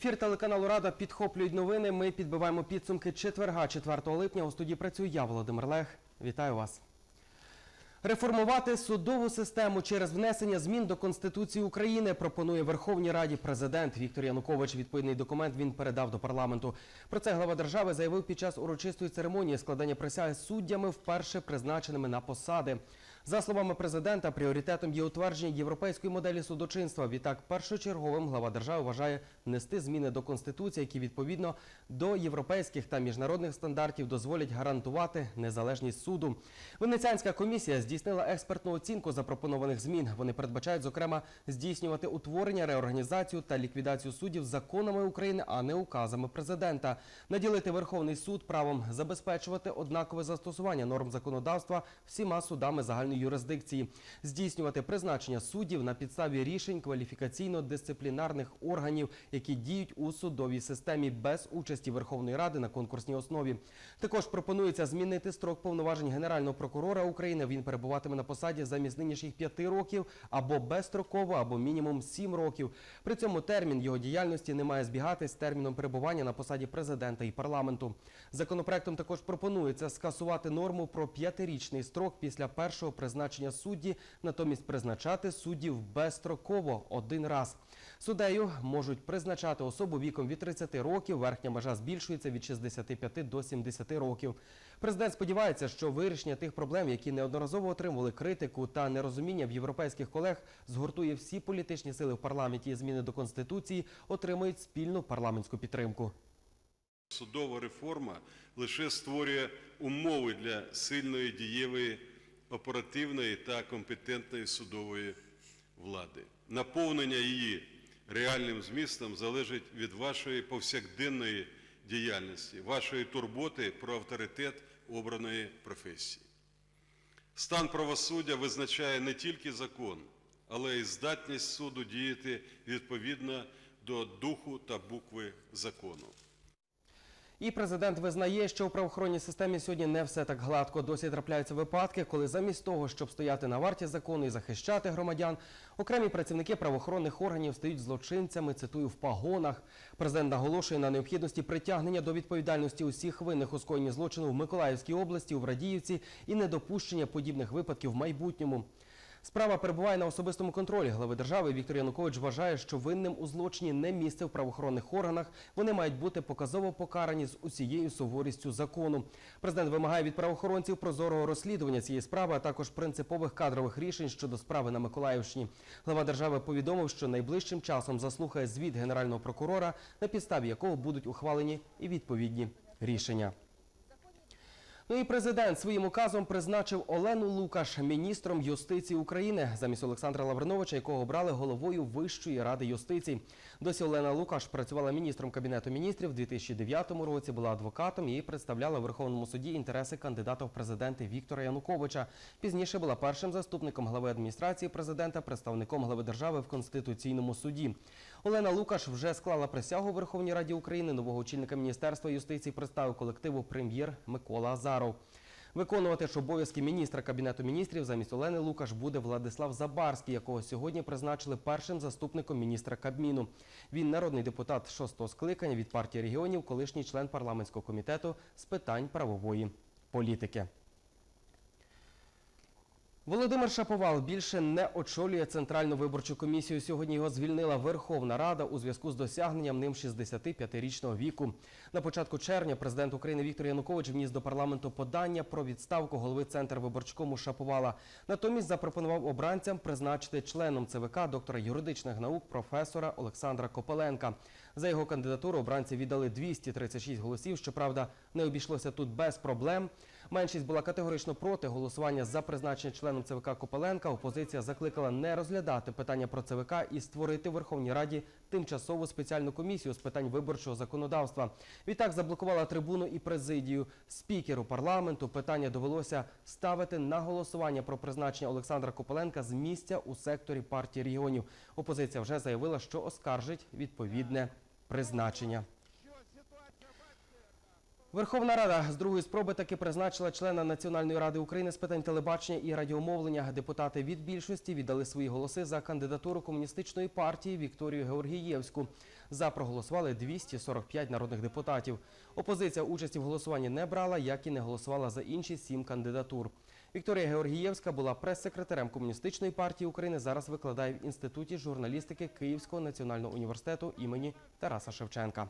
Ефір телеканалу Рада підхоплюють новини. Ми підбиваємо підсумки четверга, 4 липня. У студії працюю я, Володимир Лех. Вітаю вас. Реформувати судову систему через внесення змін до Конституції України пропонує Верховній Раді президент Віктор Янукович. Відповідний документ він передав до парламенту. Про це глава держави заявив під час урочистої церемонії складання присяги суддями, вперше призначеними на посади. За словами президента, пріоритетом є утвердження європейської моделі судочинства. Відтак, першочерговим глава держави вважає внести зміни до конституції, які відповідно до європейських та міжнародних стандартів дозволять гарантувати незалежність суду. Венеціанська комісія здійснила експертну оцінку запропонованих змін. Вони передбачають, зокрема, здійснювати утворення, реорганізацію та ліквідацію суддів законами України, а не указами президента. Наділити Верховний суд правом забезпечувати однакове застосування норм законодавства всіма судами загальної юрисдикції, здійснювати призначення суддів на підставі рішень кваліфікаційно-дисциплінарних органів, які діють у судовій системі без участі Верховної Ради на конкурсній основі. Також пропонується змінити строк повноважень Генерального прокурора України. Він перебуватиме на посаді замість нинішніх п'яти років або безстроково, або мінімум сім років. При цьому термін його діяльності не має збігатись з терміном перебування на посаді президента і парламенту. Законопроектом також пропонується скасувати норму про п'ятирічний строк після першого призначення судді, натомість призначати суддів безстроково один раз. Суддею можуть призначати особу віком від 30 років. Верхня межа збільшується від 65 до 70 років. Президент сподівається, що вирішення тих проблем, які неодноразово отримували критику та нерозуміння в європейських колег, згуртує всі політичні сили в парламенті. і Зміни до конституції отримують спільну парламентську підтримку. Судова реформа лише створює умови для сильної, дієвої, оперативної та компетентної судової влади. Наповнення її реальним змістом залежить від вашої повсякденної діяльності, вашої турботи про авторитет обраної професії. Стан правосуддя визначає не тільки закон, але й здатність суду діяти відповідно до духу та букви закону. І президент визнає, що у правоохоронній системі сьогодні не все так гладко. Досі трапляються випадки, коли замість того, щоб стояти на варті закону і захищати громадян, окремі працівники правоохоронних органів стають злочинцями. Цитую в пагонах. Президент наголошує на необхідності притягнення до відповідальності усіх винних у скоєнні злочину в Миколаївській області, у Врадіївці і недопущення подібних випадків в майбутньому. Справа перебуває на особистому контролі глави держави. Віктор Янукович вважає, що винним у злочині не місце в правоохоронних органах. Вони мають бути показово покарані з усією суворістю закону. Президент вимагає від правоохоронців прозорого розслідування цієї справи, а також принципових кадрових рішень щодо справи на Миколаївщині. Глава держави повідомив, що найближчим часом заслухає звіт генерального прокурора, на підставі якого будуть ухвалені і відповідні рішення. Ну і президент своїм указом призначив Олену Лукаш міністром юстиції України замість Олександра Лавриновича, якого обрали головою Вищої ради юстиції. Досі Олена Лукаш працювала міністром кабінету міністрів. У 2009 році була адвокатом і представляла в Верховному суді інтереси кандидата в президенти Віктора Януковича. Пізніше була першим заступником глави адміністрації президента, представником глави держави в конституційному суді. Олена Лукаш вже склала присягу Верховній Раді України. Нового очільника міністерства юстиції представив колективу прем'єр Микола Азаров. Виконувати ж обов'язки міністра кабінету міністрів замість Олени Лукаш буде Владислав Забарський, якого сьогодні призначили першим заступником міністра Кабміну. Він народний депутат шостого скликання від партії регіонів, колишній член парламентського комітету з питань правової політики. Володимир Шаповал більше не очолює центральну виборчу комісію. Сьогодні його звільнила Верховна Рада у зв'язку з досягненням ним 65-річного віку. На початку червня президент України Віктор Янукович вніс до парламенту подання про відставку голови центр виборчкому Шаповала. Натомість запропонував обранцям призначити членом ЦВК доктора юридичних наук професора Олександра Копеленка. За його кандидатуру обранці віддали 236 голосів. Щоправда, не обійшлося тут без проблем. Меншість була категорично проти голосування за призначення членом ЦВК Копеленка. Опозиція закликала не розглядати питання про ЦВК і створити в Верховній Раді тимчасову спеціальну комісію з питань виборчого законодавства. Відтак заблокувала трибуну і президію. Спікеру парламенту питання довелося ставити на голосування про призначення Олександра Копеленка з місця у секторі партії регіонів. Опозиція вже заявила, що оскаржить відповідне призначення. Верховна Рада з другої спроби таки призначила члена Національної ради України з питань телебачення і радіомовлення. Депутати від більшості віддали свої голоси за кандидатуру комуністичної партії Вікторію Георгієвську. За проголосували 245 народних депутатів. Опозиція участі в голосуванні не брала, як і не голосувала за інші сім кандидатур. Вікторія Георгієвська була прес-секретарем комуністичної партії України. Зараз викладає в інституті журналістики Київського національного університету імені Тараса Шевченка.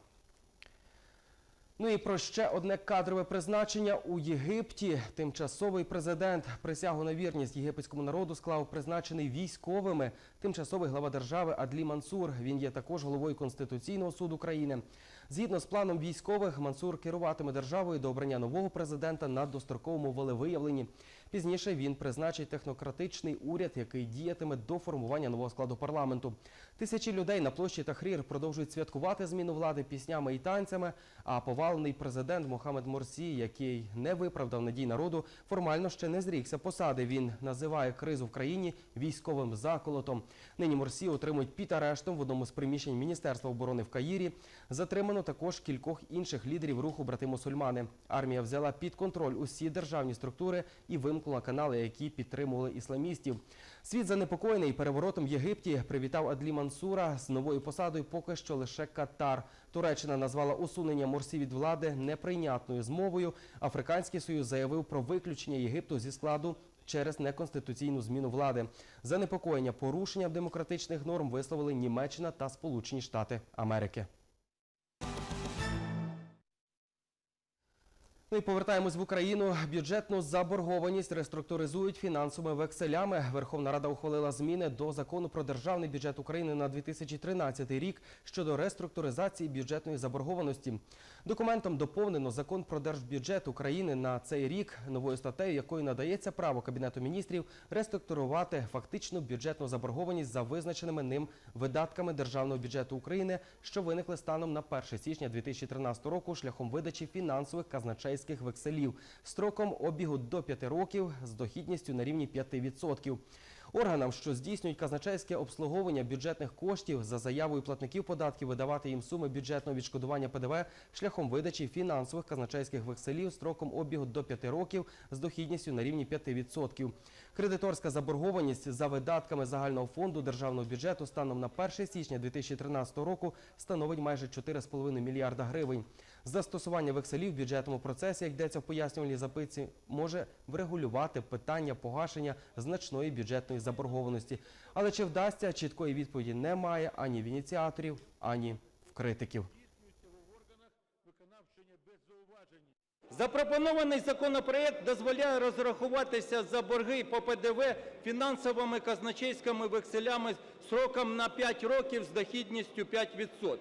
Ну і про ще одне кадрове призначення у Єгипті. Тимчасовий президент присягу на вірність єгипетському народу склав призначений військовими. Тимчасовий глава держави Адлі Мансур. Він є також головою Конституційного суду країни. Згідно з планом військових, Мансур керуватиме державою до обрання нового президента на достроковому волевиявленні. Пізніше він призначить технократичний уряд, який діятиме до формування нового складу парламенту. Тисячі людей на площі Тахрір продовжують святкувати зміну влади піснями і танцями. А повалений президент Мохамед Морсі, який не виправдав надій народу, формально ще не зрікся посади. Він називає кризу в країні військовим заколотом. Нині Морсі отримують під арештом в одному з приміщень Міністерства оборони в Каїрі. Затримано також кількох інших лідерів руху брати мусульмани. Армія взяла під контроль усі державні структури і вимкнула канали, які підтримували ісламістів. Світ занепокоєний переворотом в Єгипті привітав Адлі Мансура з новою посадою. Поки що лише Катар. Туреччина назвала усунення Морсі від влади неприйнятною змовою. Африканський союз заявив про виключення Єгипту зі складу. Через неконституційну зміну влади занепокоєння порушенням демократичних норм висловили Німеччина та Сполучені Штати Америки. Ну і повертаємось в Україну. Бюджетну заборгованість реструктуризують фінансовими векселями. Верховна Рада ухвалила зміни до закону про державний бюджет України на 2013 рік щодо реструктуризації бюджетної заборгованості. Документом доповнено закон про держбюджет України на цей рік новою статтею, якою надається право кабінету міністрів реструктурувати фактичну бюджетну заборгованість за визначеними ним видатками державного бюджету України, що виникли станом на 1 січня 2013 року шляхом видачі фінансових казначейських векселів строком обігу до 5 років з дохідністю на рівні 5%. Органам, що здійснюють казначейське обслуговування бюджетних коштів за заявою платників податків, видавати їм суми бюджетного відшкодування ПДВ шляхом видачі фінансових казначейських векселів строком обігу до 5 років з дохідністю на рівні 5%. Кредиторська заборгованість за видатками загального фонду державного бюджету станом на 1 січня 2013 року становить майже 4,5 мільярда гривень. Застосування векселів в бюджетному процесі, як йдеться в пояснювальній записці, може врегулювати питання погашення значної бюджетної заборгованості. Але чи вдасться, чіткої відповіді немає ані в ініціаторів, ані в критиків. Запропонований законопроект дозволяє розрахуватися за борги по ПДВ фінансовими казначейськими векселями сроком на 5 років з дохідністю 5%.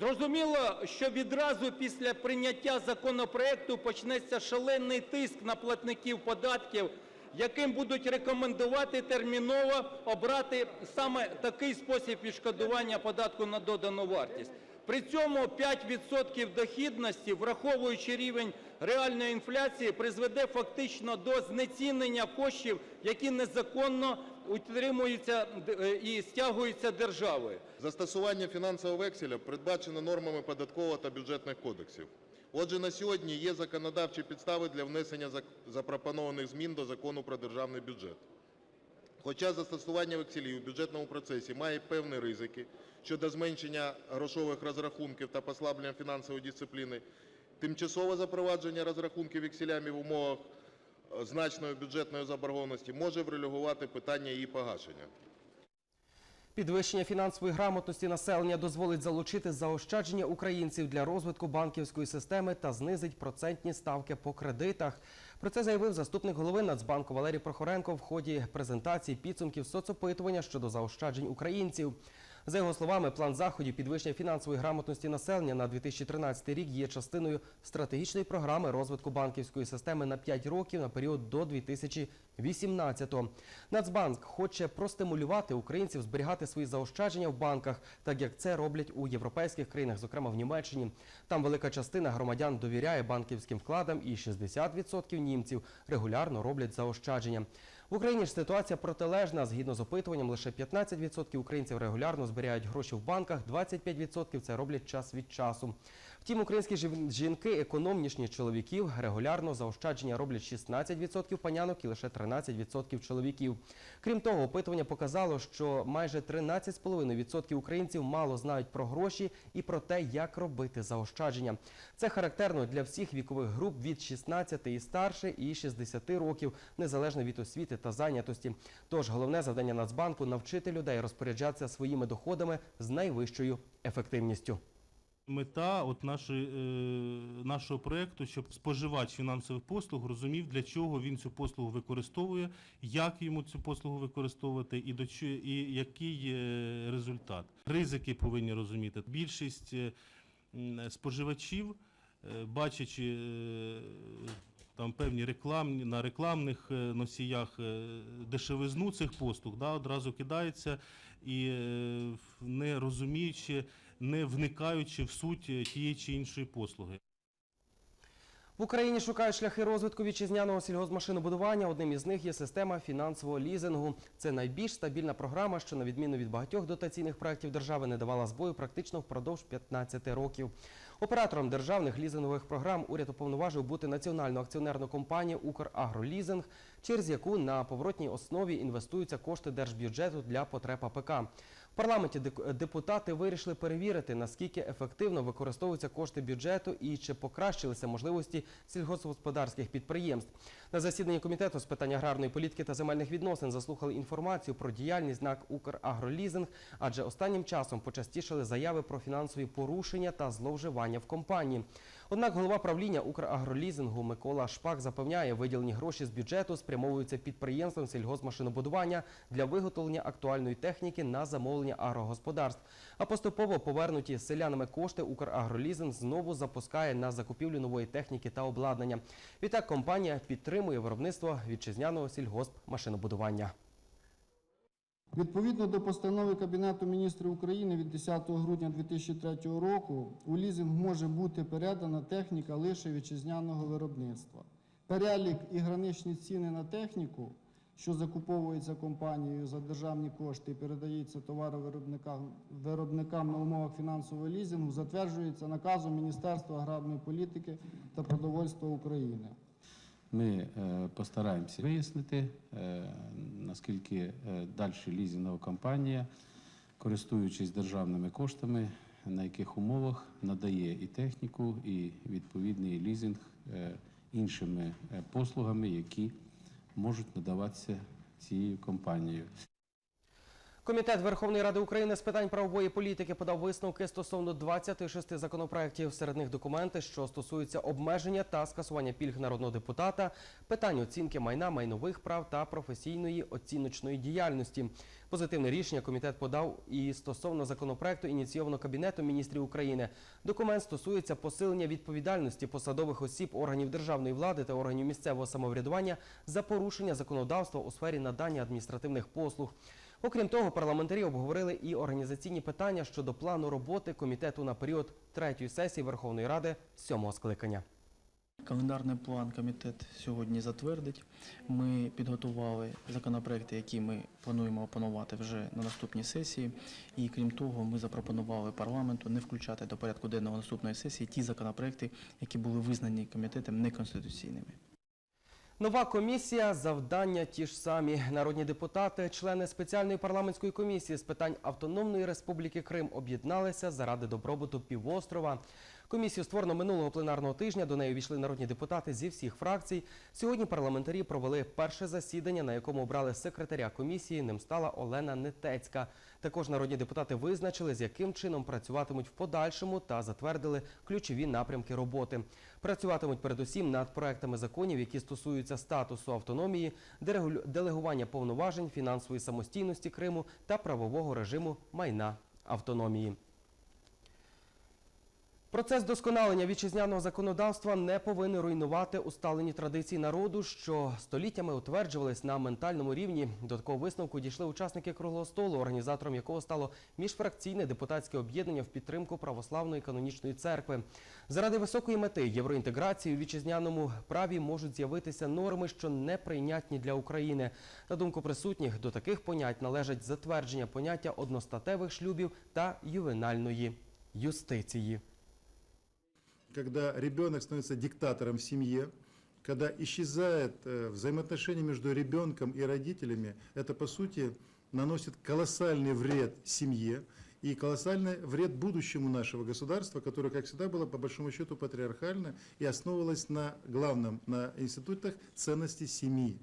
Зрозуміло, що відразу після прийняття законопроекту почнеться шалений тиск на платників податків, яким будуть рекомендувати терміново обрати саме такий спосіб відшкодування податку на додану вартість. При цьому 5% дохідності, враховуючи рівень реальної інфляції, призведе фактично до знецінення коштів, які незаконно утримуються е, і стягуються державою. Застосування фінансового векселя передбачено нормами податкового та бюджетних кодексів. Отже, на сьогодні є законодавчі підстави для внесення запропонованих змін до Закону про державний бюджет. Хоча застосування векселів у бюджетному процесі має певні ризики щодо зменшення грошових розрахунків та послаблення фінансової дисципліни, тимчасове запровадження розрахунків векселями в умовах е, значної бюджетної заборгованості може врегулювати питання її погашення. Підвищення фінансової грамотності населення дозволить залучити заощадження українців для розвитку банківської системи та знизить процентні ставки по кредитах. Про це заявив заступник голови Нацбанку Валерій Прохоренко в ході презентації підсумків соцопитування щодо заощаджень українців. За його словами, план заходів підвищення фінансової грамотності населення на 2013 рік є частиною стратегічної програми розвитку банківської системи на 5 років на період до 2018-го. Нацбанк хоче простимулювати українців зберігати свої заощадження в банках, так як це роблять у європейських країнах, зокрема в Німеччині. Там велика частина громадян довіряє банківським вкладам, і 60% німців регулярно роблять заощадження. В Україні ж ситуація протилежна. Згідно з опитуванням, лише 15% українців регулярно зберігають гроші в банках, 25% це роблять час від часу. Втім, українські жін- жінки економнішні чоловіків регулярно заощадження роблять 16% панянок і лише 13% чоловіків. Крім того, опитування показало, що майже 13,5% українців мало знають про гроші і про те, як робити заощадження. Це характерно для всіх вікових груп від 16 і старше і 60 років, незалежно від освіти та зайнятості. Тож головне завдання Нацбанку навчити людей розпоряджатися своїми доходами з найвищою ефективністю. Мета от нашої, е, нашого проєкту, щоб споживач фінансових послуг розумів, для чого він цю послугу використовує, як йому цю послугу використовувати і, до, чо- і який результат. Ризики повинні розуміти. Більшість е, споживачів, е, бачачи там певні рекламні на рекламних носіях дешевизну цих послуг, да, одразу кидається і не розуміючи, не вникаючи в суть е, тієї чи іншої послуги. В Україні шукають шляхи розвитку вітчизняного сільгоспмашинобудування. Одним із них є система фінансового лізингу. Це найбільш стабільна програма, що на відміну від багатьох дотаційних проєктів держави не давала збою практично впродовж 15 років. Оператором державних лізингових програм уряд уповноважив бути національну акціонерну компанію «Украгролізинг», через яку на поворотній основі інвестуються кошти держбюджету для потреб АПК. В парламенті депутати вирішили перевірити, наскільки ефективно використовуються кошти бюджету і чи покращилися можливості сільгоспгосподарських підприємств. На засіданні комітету з питань аграрної політики та земельних відносин заслухали інформацію про діяльність НАК «Украгролізинг», адже останнім часом почастішали заяви про фінансові порушення та зловживання в компанії. Однак голова правління «Украгролізингу» Микола Шпак запевняє, виділені гроші з бюджету спрямовуються підприємствам сільгоспмашинобудування для виготовлення актуальної техніки на замовлення агрогосподарств. А поступово повернуті селянами кошти «Украгролізинг» знову запускає на закупівлю нової техніки та обладнання. Відтак компанія підтримує виробництво вітчизняного сільгоспмашинобудування. Відповідно до постанови Кабінету міністрів України від 10 грудня 2003 року у лізинг може бути передана техніка лише вітчизняного виробництва. Перелік і граничні ціни на техніку, що закуповується компанією за державні кошти і передається товаровиробникам виробникам на умовах фінансового лізингу, затверджується наказом Міністерства аграрної політики та продовольства України. Ми е, постараємося вияснити, е, наскільки е, далі лізінгова компанія, користуючись державними коштами, на яких умовах надає і техніку, і відповідний лізинг е, іншими е, послугами, які можуть надаватися цією компанією. Комітет Верховної Ради України з питань правової політики подав висновки стосовно 26 законопроєктів. Серед них документи, що стосуються обмеження та скасування пільг народного депутата, питань оцінки майна, майнових прав та професійної оціночної діяльності. Позитивне рішення комітет подав і стосовно законопроекту, ініційовано Кабінетом міністрів України. Документ стосується посилення відповідальності посадових осіб органів державної влади та органів місцевого самоврядування за порушення законодавства у сфері надання адміністративних послуг. Окрім того, парламентарі обговорили і організаційні питання щодо плану роботи комітету на період третьої сесії Верховної Ради сьомого скликання. Календарний план комітет сьогодні затвердить. Ми підготували законопроекти, які ми плануємо опанувати вже на наступній сесії. І крім того, ми запропонували парламенту не включати до порядку денного наступної сесії ті законопроекти, які були визнані комітетом неконституційними. Нова комісія, завдання ті ж самі. Народні депутати, члени спеціальної парламентської комісії з питань Автономної Республіки Крим об'єдналися заради добробуту півострова. Комісію створено минулого пленарного тижня. До неї увійшли народні депутати зі всіх фракцій. Сьогодні парламентарі провели перше засідання, на якому обрали секретаря комісії. Ним стала Олена Нетецька. Також народні депутати визначили, з яким чином працюватимуть в подальшому та затвердили ключові напрямки роботи. Працюватимуть передусім над проектами законів, які стосуються статусу автономії, делегування повноважень, фінансової самостійності Криму та правового режиму майна автономії. Процес досконалення вітчизняного законодавства не повинен руйнувати усталені традиції народу, що століттями утверджувались на ментальному рівні. До такого висновку дійшли учасники круглого столу, організатором якого стало міжфракційне депутатське об'єднання в підтримку православної канонічної церкви. Заради високої мети євроінтеграції у вітчизняному праві можуть з'явитися норми, що неприйнятні для України. На думку присутніх, до таких понять належать затвердження поняття одностатевих шлюбів та ювенальної юстиції. Когда ребенок становится диктатором в семье, когда исчезает э, взаимоотношения между ребенком и родителями, это, по сути, наносит колоссальный вред семье и колоссальный вред будущему нашего государства, которое, как всегда, было, по большому счету, патриархально и основывалось на главном, на институтах ценностей семьи.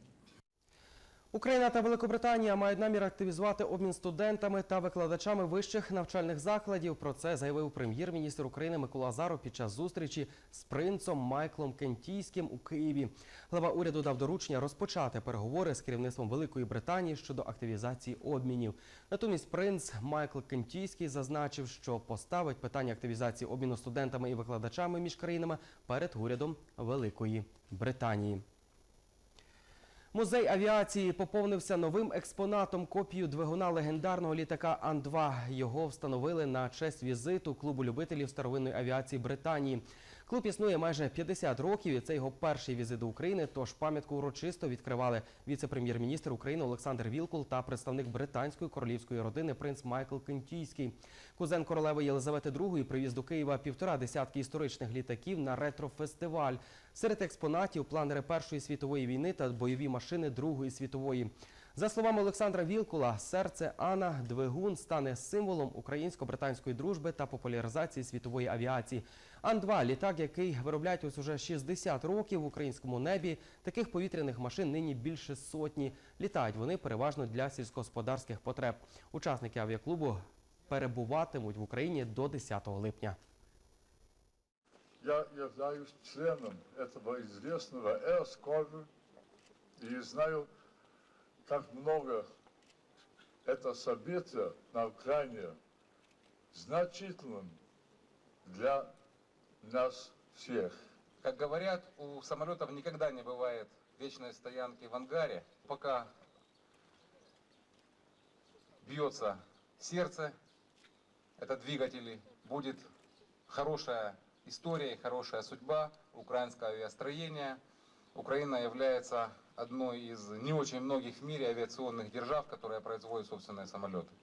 Україна та Великобританія мають намір активізувати обмін студентами та викладачами вищих навчальних закладів. Про це заявив прем'єр-міністр України Микола Азаров під час зустрічі з принцом Майклом Кентійським у Києві. Глава уряду дав доручення розпочати переговори з керівництвом Великої Британії щодо активізації обмінів. Натомість принц Майкл Кентійський зазначив, що поставить питання активізації обміну студентами і викладачами між країнами перед урядом Великої Британії. Музей авіації поповнився новим експонатом копію двигуна легендарного літака Ан-2. Його встановили на честь візиту клубу любителів старовинної авіації Британії. Клуб існує майже 50 років, і це його перший візит до України. Тож пам'ятку урочисто відкривали віце-прем'єр-міністр України Олександр Вілкул та представник британської королівської родини принц Майкл Кентійський. Кузен королеви Єлизавети II привіз до Києва півтора десятки історичних літаків на ретро-фестиваль. Серед експонатів планери Першої світової війни та бойові машини Другої світової. За словами Олександра Вілкула, серце Ана двигун стане символом українсько-британської дружби та популяризації світової авіації. Ан-2 – літак, який виробляють ось уже 60 років в українському небі. Таких повітряних машин нині більше сотні. Літають вони переважно для сільськогосподарських потреб. Учасники авіаклубу перебуватимуть в Україні до 10 липня. Я являюсь членом этого известного Эскоры и знаю, как много это событие на Украине значительным для нас всех. Как говорят, у самолетов никогда не бывает вечной стоянки в ангаре, пока бьется сердце, это двигатели, будет хорошая история и хорошая судьба украинского авиастроения. Украина является одной из не очень многих в мире авиационных держав, которая производит собственные самолеты.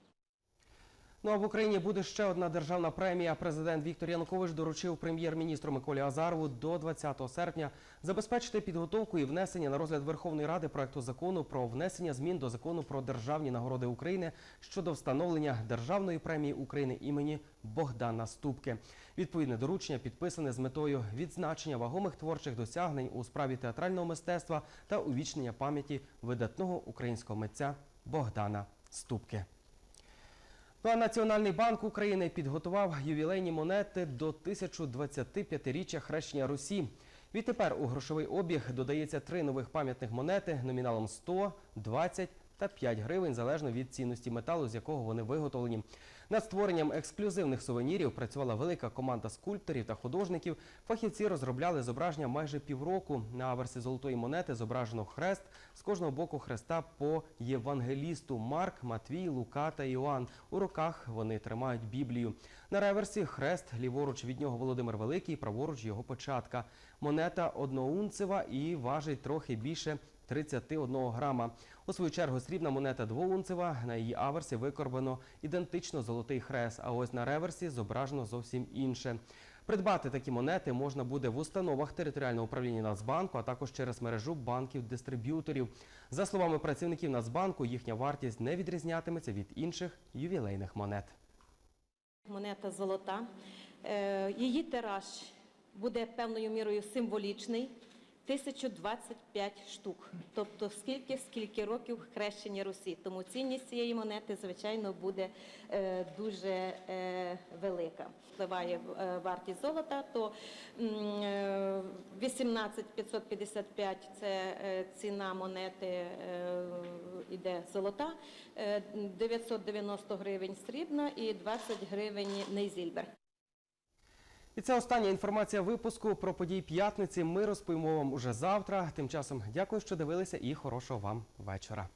Ну а в Україні буде ще одна державна премія. Президент Віктор Янукович доручив прем'єр-міністру Миколі Азарову до 20 серпня забезпечити підготовку і внесення на розгляд Верховної Ради проекту закону про внесення змін до закону про державні нагороди України щодо встановлення державної премії України імені Богдана Ступки. Відповідне доручення підписане з метою відзначення вагомих творчих досягнень у справі театрального мистецтва та увічнення пам'яті видатного українського митця Богдана Ступки. Ну а Національний банк України підготував ювілейні монети до 1025-річчя хрещення Русі. Відтепер у грошовий обіг додається три нових пам'ятних монети номіналом 100, 20 та 5 гривень, залежно від цінності металу, з якого вони виготовлені. Над створенням ексклюзивних сувенірів працювала велика команда скульпторів та художників. Фахівці розробляли зображення майже півроку. На аверсі золотої монети зображено хрест з кожного боку хреста по євангелісту Марк, Матвій, Лука та Іоанн. У руках вони тримають Біблію. На реверсі хрест, ліворуч від нього Володимир Великий, праворуч його початка. Монета одноунцева і важить трохи більше 31 грама. У свою чергу срібна монета двоунцева. На її аверсі викорбано ідентично золотий хрест, а ось на реверсі зображено зовсім інше. Придбати такі монети можна буде в установах територіального управління Нацбанку, а також через мережу банків-дистриб'юторів. За словами працівників Нацбанку, їхня вартість не відрізнятиметься від інших ювілейних монет. Монета золота. Е, Її тираж буде певною мірою символічний. 1025 штук. Тобто скільки, скільки років хрещення Русі. Тому цінність цієї монети, звичайно, буде е, дуже е, велика. Впливає е, вартість золота, то е, 18 555 – це е, ціна монети е, іде золота, е, 990 гривень срібна і 20 гривень нейзільбер. І це остання інформація випуску про події п'ятниці. Ми розповімо вам уже завтра. Тим часом дякую, що дивилися, і хорошого вам вечора.